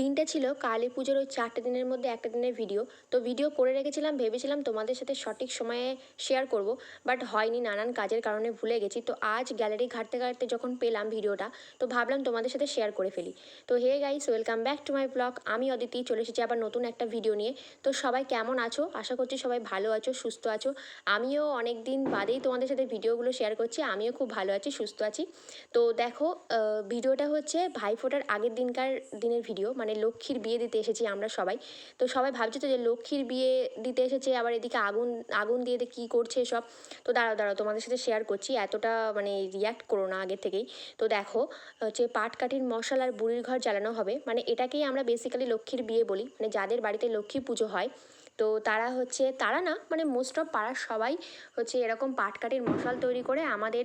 দিনটা ছিল কালী পুজোর ওই চারটে দিনের মধ্যে একটা দিনের ভিডিও তো ভিডিও করে রেখেছিলাম, ভেবেছিলাম তোমাদের সাথে সঠিক সময়ে শেয়ার করব বাট হয়নি, নানান কাজের কারণে ভুলে গেছি। তো আজ গ্যালারি ঘাঁটতে ঘাঁটতে যখন পেলাম ভিডিওটা তো ভাবলাম তোমাদের সাথে শেয়ার করে ফেলি। তো hey guys welcome back to my blog আমি অদিতি, চলে এসেছি আবার নতুন একটা ভিডিও নিয়ে। তো সবাই কেমন আছো? আশা করছি সবাই ভালো আছো, সুস্থ আছো। আমিও অনেক দিন বাদেই তোমাদের সাথে ভিডিওগুলো শেয়ার করছি, আমিও খুব ভালো আছি, সুস্থ আছি। তো দেখো ভিডিওটা হচ্ছে ভাইফোঁটার আগের দিনকার দিনের ভিডিও মানে লক্ষ্মীর বিয়ে দিতে এসেছি আমরা সবাই। তো সবাই ভাবছে তো যে লক্ষ্মীর বিয়ে দিতে এসেছে, আবার এদিকে আগুন আগুন দিয়ে কী করছে সব তো দাঁড়াও দাঁড়াও, তোমাদের সাথে শেয়ার করছি। এতটা মানে রিয়াক্ট করো না আগের থেকেই। তো দেখো, হচ্ছে পাটকাঠির মশাল আর বুড়ির ঘর জ্বালানো হবে। মানে এটাকেই আমরা বেসিক্যালি লক্ষ্মীর বিয়ে বলি। মানে যাদের বাড়িতে লক্ষ্মী পুজো হয় তো তারা হচ্ছে, তারা না মানে মোস্ট অফ পাড়ার সবাই হচ্ছে এরকম পাটকাঠির মশাল তৈরি করে আমাদের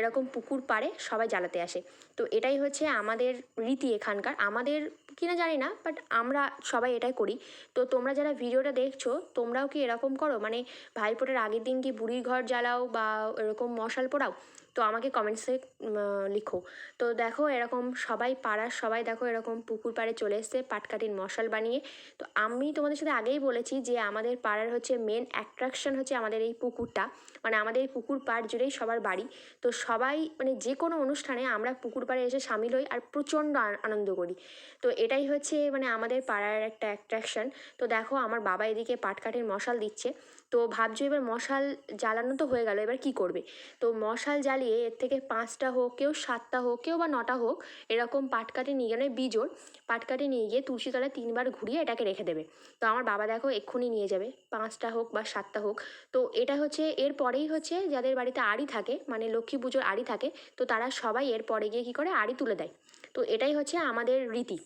এরকম পুকুর পাড়ে সবাই জ্বালাতে আসে। তো এটাই হচ্ছে আমাদের রীতি এখানকার। আমাদের কিনা জানি না বাট আমরা সবাই এটাই করি। তো তোমরা যারা ভিডিওটা দেখছ, তোমরাও কি এরকম করো? মানে ভাইফোঁটার আগের দিন কি বুড়ির ঘর জ্বালাও বা এরকম মশাল পোড়াও? তো আমাকে কমেন্টসে লিখো। তো দেখো এরকম সবাই পাড়ার সবাই দেখো এরকম পুকুর পাড়ে চলে এসছে পাটকাঠির মশাল বানিয়ে। তো আমি তোমাদের সাথে আগেই বলেছি যে আমাদের পাড়ার হচ্ছে মেন অ্যাট্রাকশন হচ্ছে আমাদের এই পুকুরটা। মানে আমাদের পুকুর পাড় জুড়েই সবার বাড়ি। তো সবাই মানে যে কোনো অনুষ্ঠানে আমরা পুকুর পাড়ে এসে সামিল হই আর প্রচণ্ড আনন্দ করি। তো এটাই হচ্ছে মানে আমাদের পাড়ার একটা অ্যাট্রাকশন তো দেখো আমার বাবা এদিকে পাটকাঠির মশাল দিচ্ছে। তো ভাবছ এবার মশাল জ্বালানো তো হয়ে গেল, এবার কি করবে? তো মশাল জ্বালিয়ে এর থেকে পাঁচটা হোক, কেউ সাতটা হোক, কেউ বা নটা হোক, এরকম পাটকাঠি নিয়ে গেলে বিজোড় পাটকাঠি নিয়ে গিয়ে তুলসী তলায় তিনবার ঘুরিয়ে এটাকে রেখে দেবে। তো আমার বাবা দেখো এক্ষুনি নিয়ে যাবে, পাঁচটা হোক বা সাতটা হোক। তো এটা হচ্ছে এর পরেই হচ্ছে যাদের বাড়িতে আড়ি থাকে মানে লক্ষ্মী পুজোর আড়ি থাকে, তো তারা সবাই এর পরে গিয়ে কী করে, আড়ি তুলে দেয়। তো এটাই হচ্ছে আমাদের রীতি।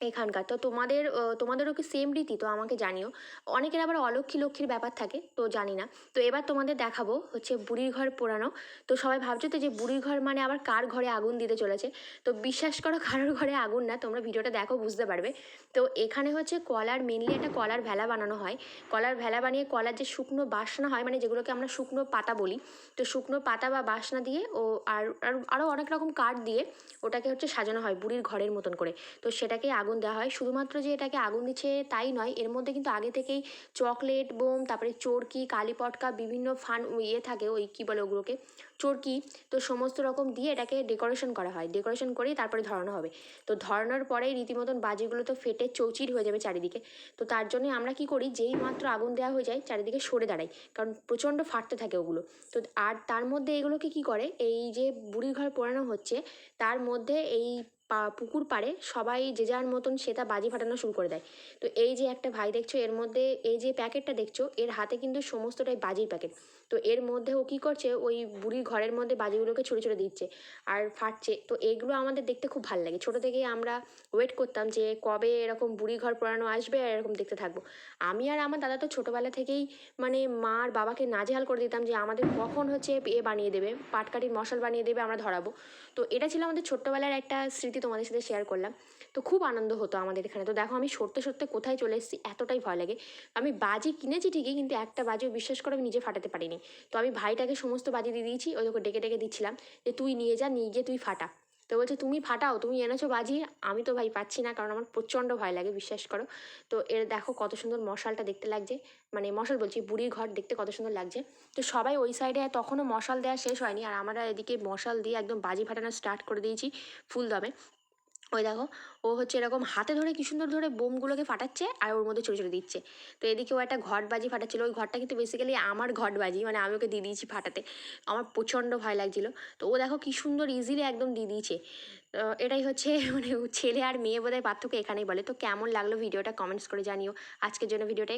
এখানকার। তো তোমাদের তোমাদেরও কি সেম রীতি? তো আমাকে জানিও। অনেকের আবার অলক্ষী লক্ষ্মীর ব্যাপার থাকে, তো জানি না। তো এবার তোমাদের দেখাবো হচ্ছে বুড়ির ঘর পোড়ানো। তো সবাই ভাবছ তো যে বুড়ির ঘর মানে আবার কার ঘরে আগুন দিতে চলেছে? তো বিশ্বাস করো কারোর ঘরে আগুন না, তোমরা ভিডিওটা দেখো, বুঝতে পারবে। তো এখানে হচ্ছে কলার মেনলি একটা কলার ভেলা বানানো হয়। কলার ভেলা বানিয়ে কলার যে শুকনো বাসনা হয় মানে যেগুলোকে আমরা শুকনো পাতা বলি, তো শুকনো পাতা বা বাসনা দিয়ে ও, আর- আরও অনেক রকম কাঠ দিয়ে ওটাকে হচ্ছে সাজানো হয় বুড়ির ঘরের মতন করে। তো সেটাকে আগুন দেওয়া হয়। শুধুমাত্র যে এটাকে আগুন দিচ্ছে তাই নয়, এর মধ্যে কিন্তু আগে থেকেই চকলেট, বোম, তারপরে চোরকি, কালি পটকা, বিভিন্ন ফান ইয়ে থাকে ওই কী বলে ওগুলোকে? চোরকি, তো সমস্ত রকম দিয়ে এটাকে ডেকোরেশন করা হয়। ডেকোরেশন করেই তারপরে ধরানো হবে। তো ধরানোর পরেই রীতিমতন বাজিগুলো তো ফেটে চৌচির হয়ে যাবে চারিদিকে। তো তার জন্যই আমরা কি করি, যেই মাত্র আগুন দেওয়া হয়ে যায়, চারিদিকে সরে দাঁড়াই। কারণ প্রচণ্ড ফাটতে থাকে ওগুলো। তো আর তার মধ্যে এগুলোকে কি করে, এই যে বুড়ির ঘর পোড়ানো হচ্ছে, তার মধ্যে এই পুকুর পাড়ে সবাই যে যার মতন সে তা বাজি ফাটানো শুরু করে দেয়। তো এই যে একটা ভাই দেখছ, এর মধ্যে এই যে প্যাকেটটা দেখছ, এর হাতে কিন্তু সমস্তটাই বাজির প্যাকেট। তো এর মধ্যে ও কী করছে, ওই বুড়ির ঘরের মধ্যে বাজিগুলোকে ছুড়ে ছুড়ে দিচ্ছে আর ফাটছে। তো এইগুলো আমাদের দেখতে খুব ভালো লাগে। ছোটো থেকেই আমরা ওয়েট করতাম যে কবে এরকম বুড়ি ঘর পোড়ানো আসবে আর এরকম দেখতে থাকব। আমি আর আমার দাদা তো ছোটোবেলা থেকেই মানে মা আর বাবাকে নাজেহাল করে দিতাম যে আমাদের কখন হচ্ছে এ বানিয়ে দেবে, পাটকাঠির মশাল বানিয়ে দেবে, আমরা ধরাবো। তো এটা ছিল আমাদের ছোট্টবেলার একটা স্মৃতি। তোমাদের সাথে শেয়ার করলাম। তো খুব আনন্দ হতো আমাদের এখানে। তো দেখো আমি সরতে সরতে কোথায় চলে এসেছি, এতটাই ভয় লাগে। আমি বাজি কিনেছি ঠিকই, কিন্তু একটা বাজিও বিশ্বাস করে আমি নিজে ফাটাতে পারিনি। তো আমি ভাইটাকে সমস্ত বাজি দিয়ে দিয়েছি ওদেরকে ডেকে ডেকে দিচ্ছিলাম যে তুই নিয়ে যা, নিয়ে গিয়ে তুই ফাটা। তো বলছে, তুমি ফাটাও, তুমি এনেছো বাজি, আমি তো ভাই পাচ্ছি না, কারণ আমার প্রচণ্ড ভয় লাগে, বিশ্বাস করো। তো এর দেখো কত সুন্দর মশালটা দেখতে লাগছে মানে মশাল বলছি, বুড়ির ঘর দেখতে কত সুন্দর লাগছে। তো সবাই ওই সাইডে তখনও মশাল দেওয়া শেষ হয়নি, আর আমরা এদিকে মশাল দিয়ে একদম বাজি ফাটানো স্টার্ট করে দিয়েছি, ফুল দমে। ওই দেখো, ও হচ্ছে এরকম হাতে ধরে কি সুন্দর ধরে বোমগুলোকে ফাটাচ্ছে আর ওর মধ্যে ছড়ে ছড়ে দিচ্ছে। তো এদিকে ও একটা ঘট বাজি ফাটাচ্ছিল। ওই ঘরটা কিন্তু বেসিক্যালি আমার ঘট বাজি মানে আমি ওকে দিয়ে দিয়েছি ফাটাতে। আমার প্রচণ্ড ভয় লাগছিল। তো ও দেখো কি সুন্দর ইজিলি একদম দিয়ে দিয়েছে। এটাই হচ্ছে মানে ছেলে আর মেয়ে বোধহয় পার্থক্য এখানেই বলে। তো কেমন লাগল ভিডিওটা কমেন্টস করে জানিও। আজকের জন্য ভিডিওটা